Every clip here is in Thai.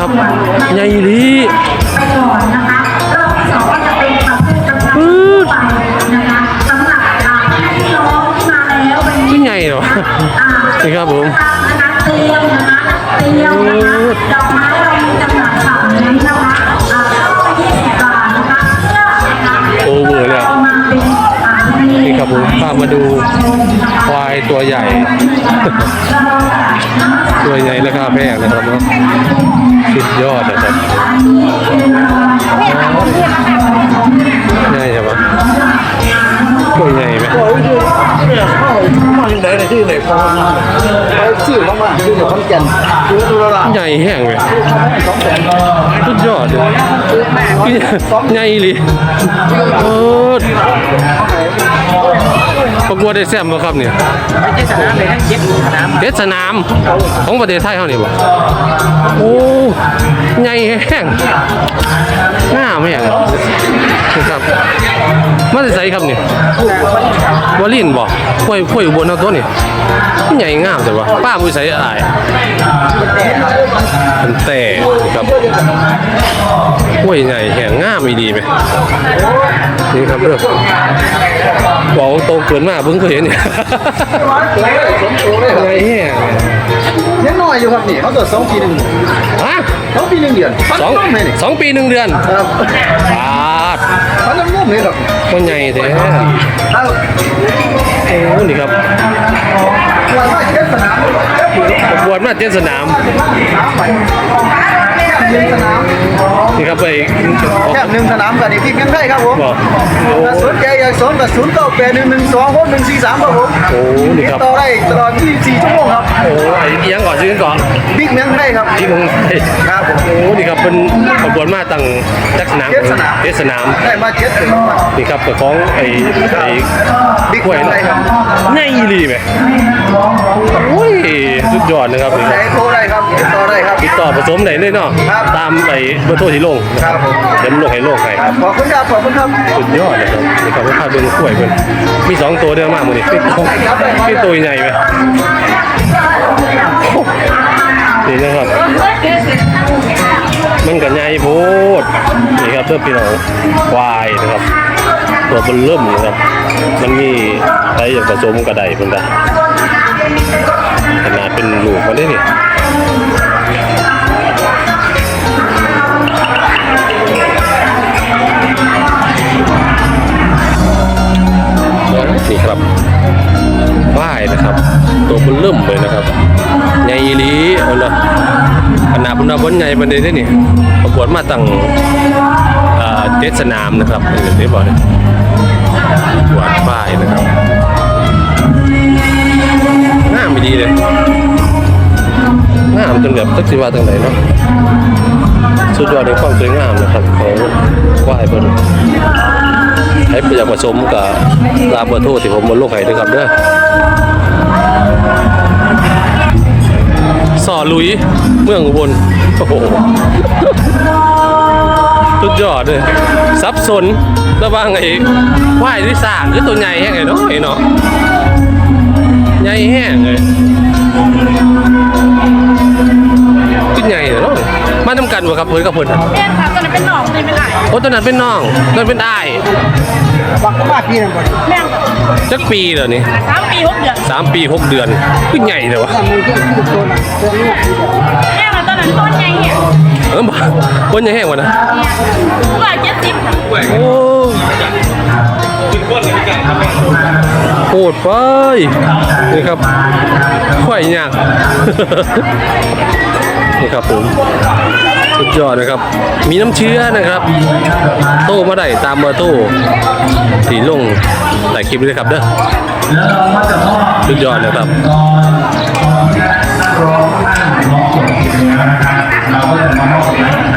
ครับใหญ่ดีไปก่อนนะคะรอบที่สองก็จะเป็นประเภทกำลังทั่วไปนะคะสำหรับอ่าพี่น้องที่มาแล้ววันนี้ที่ใหญ่เหรออ่านี่ครับผมนะคะเตรียมนะคะเตรียมนะคะดอกไม้เรามีจำหน่ายขายนะคะ นนี่ครับผมพามาดูควายตัวใหญ่ ตัวใหญ่ราคาแพงนะครับเนาะสุดยอดนะครับใหญ่ใช่ปะตัวใหญ่ไหมมา อย่างไรในที่ไหนฟังไปชื่อมากๆชื่อขอนแก่นชื่อตุลาใหญ่แห้งเลยสองแสนสุดยอดเลยใหญ่เลยโอ้ประกวดได้แซมบ่ครับเนี่ยเจ็ดสนามเลยนะเจ็ดสนามเทศสนามของประเทศไทยเขานี่บ่โอ้ใหญ่แห้งหน้าไม่แห้ง วอลินบ่ห้วยห้วยอุบลเอาตัวนี่ใหญ่งามแต่ว่าป้ามือใส่อายมันแต่ครับห้วยใหญ่แห้งงามอีดีไหมนี่ครับเด้อบอกว่าโตเกินมาเพิ่งเคยเห็นเนี่ยสมโตเลยครับใหญ่แห้งยังน้อยอยู่ครับนี่เขาเกิดสองปีหนึ่งฮะสองปีหนึ่งเดือนสองพันน้ำเลยนี่สองปีหนึ่งเดือนครับปา ดพันน้ำนุ่มเลยครับคนใหญ่แท้ครับโอ้นี่ครับวันว่าเจ็ดสนามประกวดมาเจ็ดสนามหนึ่งสนามนี่ครับไป แค่หนึ่งสนามกับนี่ที่เพียงไทยครับผมบอกโอ้ถ้าสนใจอยากสนกับศูนย์เก้าแปดหนึ่งหนึ่งสองหกหนึ่งสี่สามครับผมโหนี่ติดครับต่อได้ตลอด24ชั่วโมงครับโอ้ไอ้เอียงก่อนซื้อก่อนบิ๊กเมืองไทยครับที่มึงครับผมโอ้นี่ครับเป็นประกวดมาตั้งจักสนามเจ็ดสนามเจ็ดสนามได้มาเจ็ดถึงมานี่ครับกับของไอ้ไอ้บิ๊กกล้วยเมืองไทยครับใหญ่อีหลีไหมโอ้ยสุดยอดนะครับนี่ไหนโทรได้ครับติดต่อ ได้ครับ ติดต่อผสมไหนได้เนาะครับ ตามไอ้เบอร์โทรที่ลงครับผมเดี๋ยวมันลงให้โลกให้ครับขอบคุณครับขอบคุณครับ สุดยอดเลยครับนี่ครับว่าพาเบิ่งกล้วยเพิ่นมีสองตัวเดียวมากมื้อนี้เป็นตัวเป็นตัวใหญ่ไหมนี่นะครับ มันก็ใหญ่โพดนี่ครับเพื่อพี่น้องควายนะครับ ตัวเบิ่นเริ่มนะครับ มันมีใครอยากผสมกระไดเพิ่นก็ขนาดเป็นลูกมันได้นี่นี่ เริ่มเลยนะครับใหญ่อีหลีเอาละขนาดพิ่นว่าบ่ใหญ่ปานใดเด้นี่ประกวดมาตั้งเจ็ดสนามนะครับเออได้บ่เนี่ยประกวดป้ายนะครับงามไม่ดีเลยงามจนแบบจักสิว่าจังไดเนาะสุดยอดในความสวยงามนะครับของควายเพิ่นให้อยากผสมกับลาเบอร์โทรที่ผมบนโลกให้ด้วยครับเด้อ สอลุย เมืองอุบลโอ้โหสุดยอดเลยซับสนระหว่างไอ้ว่ายที่สากคือตัวใหญ่แห้งไงเนาะไอ้เนาะใหญ่แห้งเลยขึ้นใหญ่เลยเนาะมาทำกันบ่ครับเพิ่นกับเพิ่นอะแม่ค่ะตอนนั้นเป็นหนองเลยเป็นไหลโอ้ตัวนั้นเป็นน้องตัวนั้นเป็นอ้ายบักบ้าพี่นั่นก่อนแม่ค่ะ จักปีเหรอนี่สามปีหกเดือนสามปีหกเดือนขึ้นใหญ่เลยวะมือที่คือตัวน่ะตัวนี้แม่ค่ะตอนนั้นต้นใหญ่เนี่ยเออบ่คนใหญ่แห้งวะนะร้อยเจ็ดสิบค่ะโอ้โหดไปนี่ครับข่อยยากนี่ครับผม สุดยอดนะครับ มีน้ำเชื้อนะครับ โต้มาได้ตามเบอร์โต้สีลงหลายคลิปเลยครับเด้อสุดยอดนะครับผมห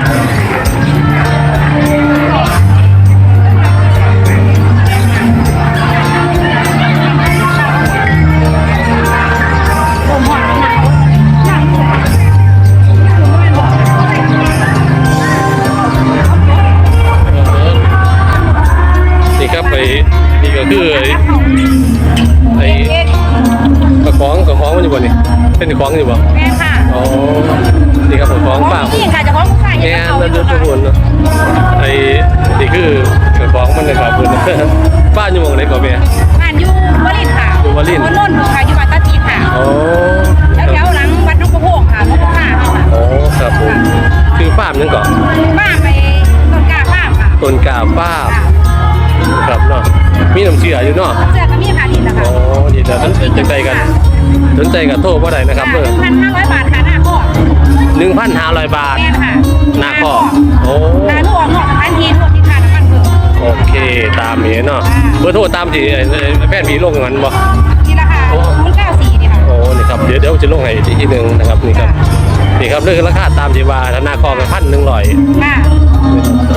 คือไอ้ไอ้กระของกระของมันอยู่บ่นี่เป็นกระของอยู่บ่แม่ค่ะอ๋อนี่นี่ครับผมของของฝากพี่ค่ะจะของผู้ชายแง่ยังเอาแล้วอยู่ทุกค่ะคนเนาะไอ้นี่คือของมันนะครับคุณบ้านอยู่หมองไหนก่อนเมียอ่านอยู่วลินค่ะอยู่วลินคนโน่นค่ะอยู่วัดตาจีค่ะอ๋อแล้วแถวหลังวัดนกกระโพกค่ะนกกระพาค่ะอ๋อครับผมคือฟาร์มยังก่อนบ้านไปต้นกล้าบ้านค่ะต้นกาฟาร์ม ครับเนาะมีน้ำเชื่ออยู่เนาะเสื้อก็มีค่ะดินนะอ๋คะอดีแล้วสนใจกันสนใจกับโทรก็ได้นะครับเบอร์พันห้าร้อยบาทค่ะหน้าข้อหนึ่งพันห้าร้อยบาทแม่นค่ะหน้าข้อโอ้หน้าลูกออกนอกสถานที่รวมที่ค่าน้ำมันเพิ่มโอเคตามนี้เนาะเบอร์โทรตามที่ไอ้ไอ้แพทย์ผีโรงงานบ่นี่ราคาศูนย์เก้าสี่นี่ค่ะโอ้นี่ครับเดี๋ยวเดี๋ยวจะลงให้อีกทีหนึ่งนะครับนี่ครับนี่ครับเรื่องราคาตามที่ว่าธนาคารกันพันหนึ่งร้อยค่ะ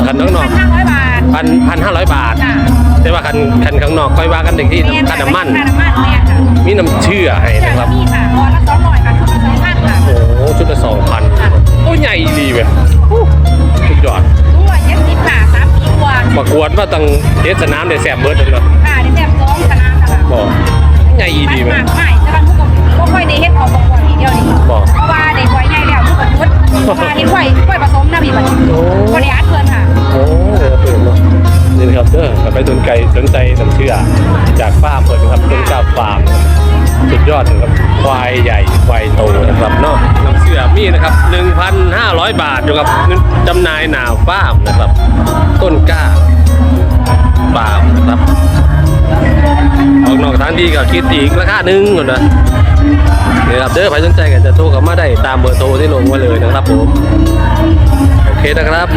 คันข้างนอกพันห้าร้อยบาทพันพันห้าร้อยบาทค่ะ แต่ว่าคันคันข้างนอกค่อยว่ากันอีกที่แม่นค่าน้ำมันค่าน้ำมันแม่นค่ะมีน้ำเชื่อให้เสื้อนะครับก็มีค่ะร้อยละสองร้อยค่ะชุดละสองพันค่ะโอ้ชุดละสองพันโอ้ใหญ่ดีเว้ยสุดยอดลุงร้อยเจ็ดสิบค่ะสามปีกว่าประกวดว่าตั้งเทสนามได้แสบเบิร์ดเลยเนาะค่ะได้แต้มสองสนามนะคะบอกใหญ่ปัดีนเว้มายกไม่แต่ว่า สุดยอดนะครับควายใหญ่ควายโตนะครับเนาะน้ำเชื่อมีนะครับ 1,500 บาทอยู่กับจำหน่ายหนาฟามนะครับ ต้นกล้าฟามนะครับออกนอกสถานที่ก็คิดอีกราคาหนึ่งก่อนนะนี่ครับเด้อใครสนใจก็จะโทรเข้ามาได้ตามเบอร์โทรที่ลงไว้เลยนะครับผม โอเคนะครับ